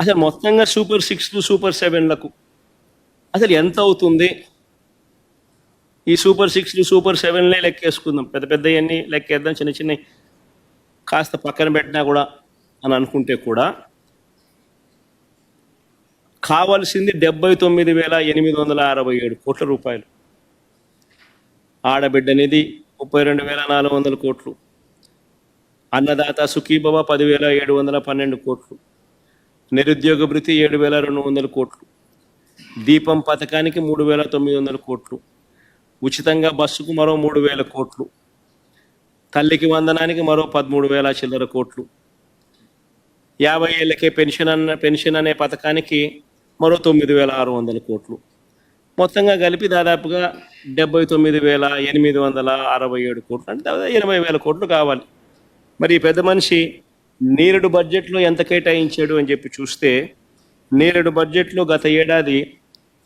అసలు మొత్తంగా super six super సెవెన్లకు అసలు ఎంత అవుతుంది? ఈ సూపర్ సిక్స్ సూపర్ సెవెన్లే లెక్కేసుకుందాం. పెద్ద పెద్దవన్నీ లెక్కేద్దాం చిన్న చిన్నవి కాస్త పక్కన పెట్టినా కూడా అని అనుకుంటే కూడా కావాల్సింది డెబ్బై తొమ్మిది వేల ఎనిమిది వందల అరవై ఏడు కోట్ల రూపాయలు. ఆడబిడ్డ నిధి ముప్పై రెండు వేల నాలుగు వందల కోట్లు. అన్నదాత సుఖీభవ పదివేల ఏడు వందల పన్నెండు కోట్లు. నిరుద్యోగ భృతి ఏడు వేల రెండు వందల కోట్లు. దీపం పథకానికి మూడు వేల తొమ్మిది వందల కోట్లు. ఉచితంగా బస్సుకు మరో మూడు వేల కోట్లు. తల్లికి వందనానికి మరో పదమూడు వేల చిల్లర కోట్లు. యాభై ఏళ్ళకే పెన్షన్ అన్న పెన్షన్ అనే పథకానికి మరో తొమ్మిది వేల ఆరు వందల కోట్లు. మొత్తంగా కలిపి దాదాపుగా డెబ్బై తొమ్మిది వేల ఎనిమిది వందల అరవై ఏడు కోట్లు. అంటే ఎనభై వేల కోట్లు కావాలి. మరి ఈ పెద్ద మనిషి నేరుడు బడ్జెట్లో ఎంత కేటాయించాడు అని చెప్పి చూస్తే నేరుడు బడ్జెట్లో గత ఏడాది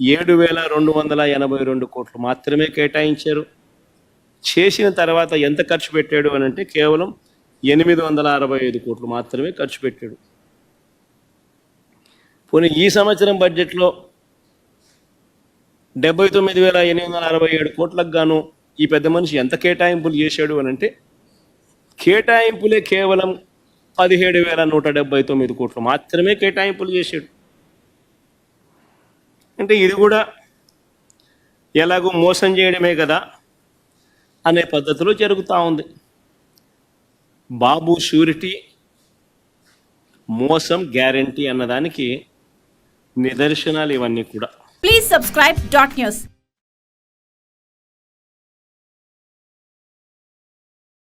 ఏడు వేల రెండు వందల ఎనభై రెండు కోట్లు మాత్రమే కేటాయించారు. చేసిన తర్వాత ఎంత ఖర్చు పెట్టాడు అని అంటే కేవలం ఎనిమిది వందల అరవై ఐదు కోట్లు మాత్రమే ఖర్చు పెట్టాడు. పోనీ ఈ సంవత్సరం బడ్జెట్లో డెబ్బై తొమ్మిది వేల ఎనిమిది వందల అరవై ఏడు కోట్లకు గాను ఈ పెద్ద మనిషి ఎంత కేటాయింపులు చేశాడు అని అంటే కేటాయింపులే కేవలం పదిహేడు వేల నూట డెబ్బై తొమ్మిది కోట్లు మాత్రమే కేటాయింపులు చేశాడు. అంటే ఇది కూడా ఎలాగో మోసం చేయడమే కదా అనే పద్ధతిలో జరుగుతూ ఉంది. బాబు షూరిటీ మోసం గ్యారంటీ అన్నదానికి నిదర్శనాలు ఇవన్నీ కూడా. Please subscribe dot news